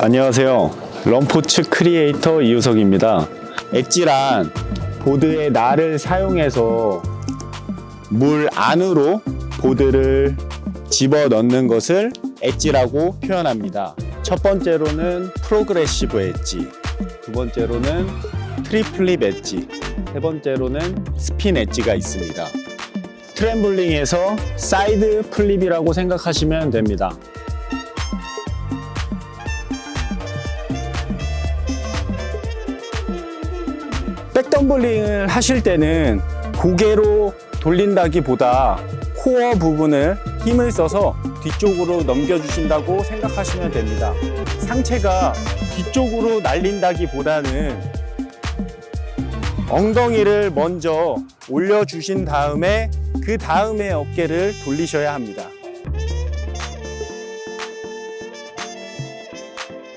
안녕하세요. 럼포츠 크리에이터 이우석입니다. 엣지란 보드의 날을 사용해서 물 안으로 보드를 집어 넣는 것을 엣지라고 표현합니다. 첫 번째로는 프로그레시브 엣지, 두 번째로는 트리플립 엣지, 세 번째로는 스핀 엣지가 있습니다. 트램블링에서 사이드 플립이라고 생각하시면 됩니다. 백덤블링을 하실 때는 고개로 돌린다기보다 코어 부분을 힘을 써서 뒤쪽으로 넘겨주신다고 생각하시면 됩니다. 상체가 뒤쪽으로 날린다기보다는 엉덩이를 먼저 올려주신 다음에 그 다음에 어깨를 돌리셔야 합니다.